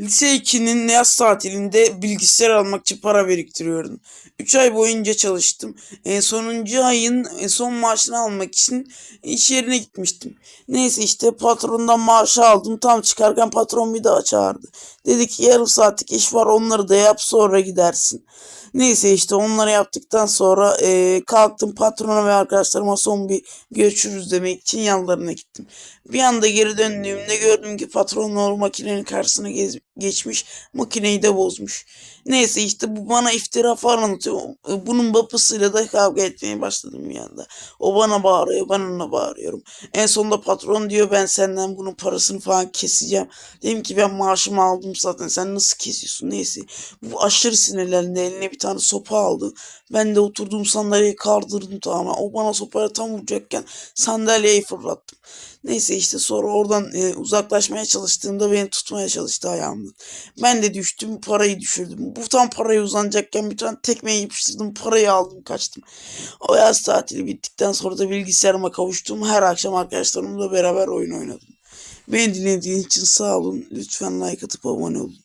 Lise 2'nin yaz tatilinde bilgisayar almak için para biriktiriyordum. 3 ay boyunca çalıştım. En sonuncu ayın en son maaşını almak için iş yerine gitmiştim. Neyse işte patrondan maaşı aldım. Tam çıkarken patron bir daha çağırdı. Dedi ki yarım saatlik iş var onları da yap sonra gidersin. Neyse işte onları yaptıktan sonra eee, kalktım patrona ve arkadaşlarıma son bir görüşürüz demek için yanlarına gittim. Bir anda geri döndüğümde gördüm ki patron o makinenin karşısına gez- geçmiş makineyi de bozmuş. Neyse işte bu bana iftira falan atıyor. E, Bunun babasıyla da kavga etmeye başladım bir anda. O bana bağırıyor ben ona bağırıyorum. En sonunda patron diyor ben senden bunun parasını falan keseceğim. Dedim ki ben maaşımı aldım zaten sen nasıl kesiyorsun neyse. Bu aşırı sinirlendi eline bir tane sopa aldı. Ben de oturduğum sandalyeyi kaldırdım tamamen. O bana sopayla tam vuracakken sandalyeyi fırlattım. Neyse işte sonra oradan e, uzaklaşmaya çalıştığımda beni tutmaya çalıştı ayağımdan. Ben de düştüm parayı düşürdüm. Bu tam parayı uzanacakken bir tane tekmeyi yapıştırdım parayı aldım kaçtım. O yaz tatili bittikten sonra da bilgisayarıma kavuştum. Her akşam arkadaşlarımla beraber oyun oynadım. Beni dinlediğiniz için sağ olun. Lütfen like atıp abone olun.